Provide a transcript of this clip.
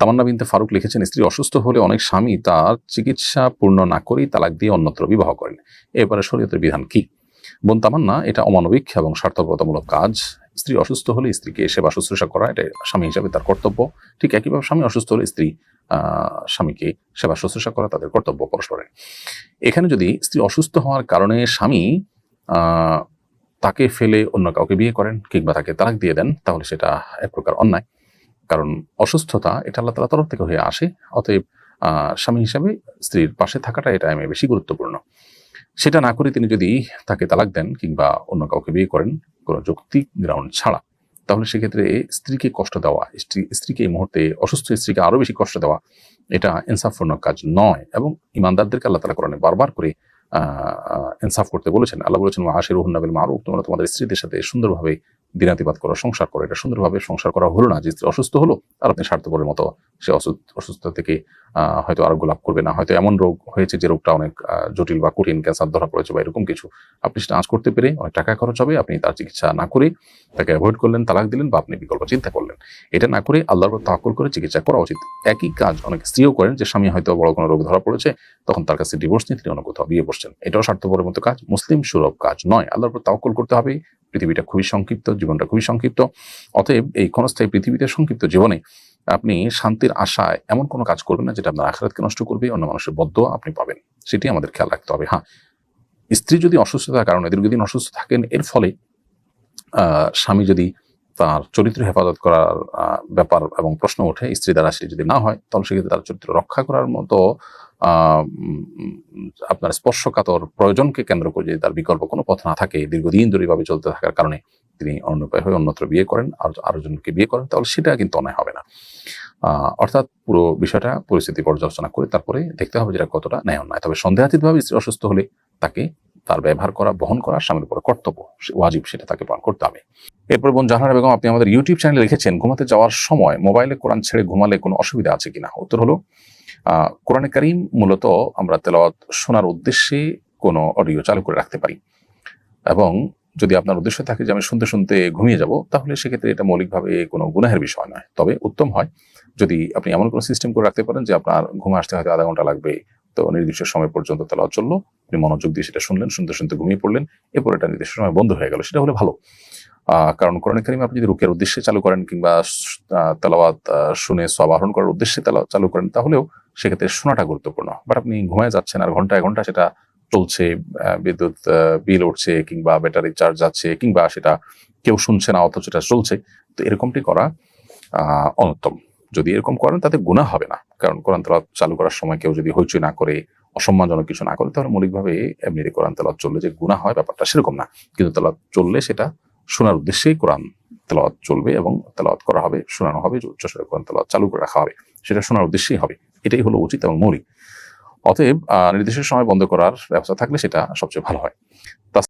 তামান্না বিনতে ফারুক লিখেছেন, স্ত্রী অসুস্থ হলে অনেক স্বামী তার চিকিৎসা পূর্ণ না করেই তালাক দিয়ে অন্যত্র বিবাহ করেন। এবারে শরীয়তের বিধান কি? বোন তামান্না, এটা অমানবিক এবং স্বার্থপরতামূলক কাজ। স্ত্রী অসুস্থ হলে স্ত্রীকে সেবা শুশ্রূষা করা, এটা স্বামী হিসাবে তার কর্তব্য। ঠিক একইভাবে স্বামী অসুস্থ হলে স্ত্রী স্বামীকে সেবা শুশ্রূষা করা তাদের কর্তব্য পরস্পরের। এখানে যদি স্ত্রী অসুস্থ হওয়ার কারণে স্বামী তাকে ফেলে অন্য কাউকে বিয়ে করেন কিংবা তাকে তালাক দিয়ে দেন, তাহলে সেটা এক প্রকার অন্যায়। কারণ অসুস্থতা, এটা আল্লাহ তালা তরফ থেকে হয়ে আসে। অতএব স্বামী হিসাবে স্ত্রীর পাশে থাকাটা এটা আমি বেশি গুরুত্বপূর্ণ। সেটা না করে তিনি যদি তাকে তালাক দেন কিংবা অন্য কাউকে বিয়ে করেন, কোনো যৌক্তিক গ্রাউন্ড ছাড়া, তাহলে সেক্ষেত্রে স্ত্রীকে কষ্ট দেওয়া, স্ত্রী, স্ত্রীকে এই মুহূর্তে অসুস্থ স্ত্রীকে আরও বেশি কষ্ট দেওয়া, এটা ইনসাফপূর্ণ কাজ নয় এবং ইমানদারদেরকে আল্লাহ তালা কোরআনে বারবার করে ইনসাফ করতে বলেছেন। আল্লাহ বলেছেন আশের রহুন্নাবিল মারুফ। তোমরা তোমাদের স্ত্রীদের সাথে সুন্দরভাবে দিনাতিবাদ করা, সংসার করো। এটা সুন্দরভাবে সংসার করা হলো না। যে স্ত্রী অসুস্থ হলো আর আপনি স্বার্থপরের মতো সে অসুস্থ থেকে হয়তো আরোগ্য লাভ করবে না। হয়তো এমন রোগ হয়েছে যে রোগটা অনেক জটিল বা কঠিন, ক্যান্সার ধরা পড়েছে বা এরকম কিছু। আপনি সেটা আঁচ করতে পেরে অনেক টাকা খরচ হবে। আপনি তার চিকিৎসা না করে তাকে অ্যাভয়েড করলেন, তালাক দিলেন বা আপনি বিকল্প চিন্তা করলেন। এটা না করে আল্লাহর উপর তাওয়াক্কুল করে চিকিৎসা করা উচিত। একই কাজ অনেক স্ত্রীও করেন যে স্বামী হয়তো বড় কোনো রোগ ধরা পড়েছে, তখন তার কাছে ডিভোর্স নিয়ে তিনি অন্য কোথাও বিয়ে বসছেন এটাও স্বার্থপরের মতো কাজ। মুসলিম সুলভ কাজ নয়। আল্লাহর উপর তাওয়াক্কুল করতে হবে। পৃথিবীটা খুবই সংক্ষিপ্ত, জীবনটা খুবই সংক্ষিপ্ত। অতএব এই ক্ষণস্থায়ী পৃথিবীতে সংক্ষিপ্ত জীবনে আপনি শান্তির আশায় এমন কোনো কাজ করবেন না যেটা আপনার আখরাতকে নষ্ট করবে, অন্য মানুষের বদ্ধ আপনি পাবেন। সেটি আমাদের খেয়াল রাখতে হবে। হ্যাঁ স্ত্রী যদি অসুস্থতার কারণে দীর্ঘদিন অসুস্থ থাকেন, এর ফলে স্বামী যদি তার চরিত্র হেফাজত করার ব্যাপার এবং প্রশ্ন ওঠে, স্ত্রী দ্বারা সে যদি না হয়, তাহলে সেক্ষেত্রে তার চরিত্র রক্ষা করার মতো আপনার স্পর্শকাতর প্রয়োজনকে কেন্দ্র করে যদি তার বিকল্প কোনো পথ না থাকে, দীর্ঘদিন ধরে এভাবে চলতে থাকার কারণে তিনি অন্যপায় হয়ে অন্যত্র বিয়ে করেন আর আরও জনকে বিয়ে করেন, তাহলে সেটা কিন্তু অন্যায় হবে না। অর্থাৎ পুরো বিষয়টা, পরিস্থিতি পর্যালোচনা করে তারপরে দেখতে হবে যেটা কতটা ন্যায় অন্যায়। তবে সন্দেহাতীতভাবে স্ত্রী অসুস্থ হলে তাকে তার ব্যবহার করা, বহন করা, স্বামীর উপর কর্তব্য ওয়াজিব সেটা তাকে পালন করতে হবে। এরপর বোন জাহানারা বেগম, আপনি আমাদের ইউটিউব চ্যানেলে লিখেছেন, ঘুমাতে যাওয়ার সময় মোবাইলে কোরআন ছেড়ে ঘুমালে কোনো অসুবিধা আছে কিনা? উত্তর হলো কোরআনে কারিম মূলত আমরা তেলাওয়াত শোনার উদ্দেশ্যে কোনো অডিও চালু করে রাখতে পারি। এবং যদি আপনার উদ্দেশ্য থাকে যে আমি শুনতে শুনতে ঘুমিয়ে যাব, তাহলে সেক্ষেত্রে এটা মৌলিকভাবে কোনো গুনাহের বিষয় নয়। তবে উত্তম হয়, যদি আপনি এমন কোনো সিস্টেম করে রাখতে পারেন যে আপনার ঘুমে আসতে হয়তো আধা ঘণ্টা লাগবে, তো নির্দিষ্ট সময় পর্যন্ত তেলাওয়াত চলল, আপনি মনোযোগ দিয়ে সেটা শুনলেন, শুনতে শুনতে ঘুমিয়ে পড়লেন, এরপর এটা নির্দিষ্ট সময় বন্ধ হয়ে গেল, সেটা হলে ভালো। কারণ কোরআন কারিম আপনি যদি রুকের উদ্দেশ্যে চালু করেন কিংবা তেলাওয়াত শুনে সব আহরণ করার উদ্দেশ্যে চালু করেন, তাহলেও সেক্ষেত্রে শোনাটা গুরুত্বপূর্ণ। বাট আপনি ঘুমায় যাচ্ছেন আর ঘন্টায় ঘণ্টা সেটা চলছে বিদ্যুৎ বিল উঠছে কিংবা ব্যাটারি চার্জ যাচ্ছে কিংবা সেটা কেউ শুনছে না, অথচ এটা চলছে, তো এরকমটি করা অনুত্তম। যদি এরকম করেন তাতে গুণা হবে না, কারণ কোরআন তেলাওয়াত চালু করার সময় কেউ যদি হইচই না করে, অসম্মানজনক কিছু না করে, তাহলে মৌলিকভাবে এমনিতে কোরআন তেলাওয়াত চললে যে গুণা হয় ব্যাপারটা সেরকম না। কিন্তু তেলাওয়াত চললে সেটা শোনার উদ্দেশ্যেই কোরআন তেলাওয়াত চলবে এবং তেলাওয়াত করা হবে, শোনানো হবে উচ্চস্বরে কোরআন তেলাওয়াত চালু করে রাখা হবে। সেটা শোনার উদ্দেশ্যেই হবে। এটাই হলো উচিত এবং মৌলিক। অতএব নির্দিষ্ট সময় বন্ধ করার ব্যবস্থা থাকলে সেটা সবচেয়ে ভালো হয়।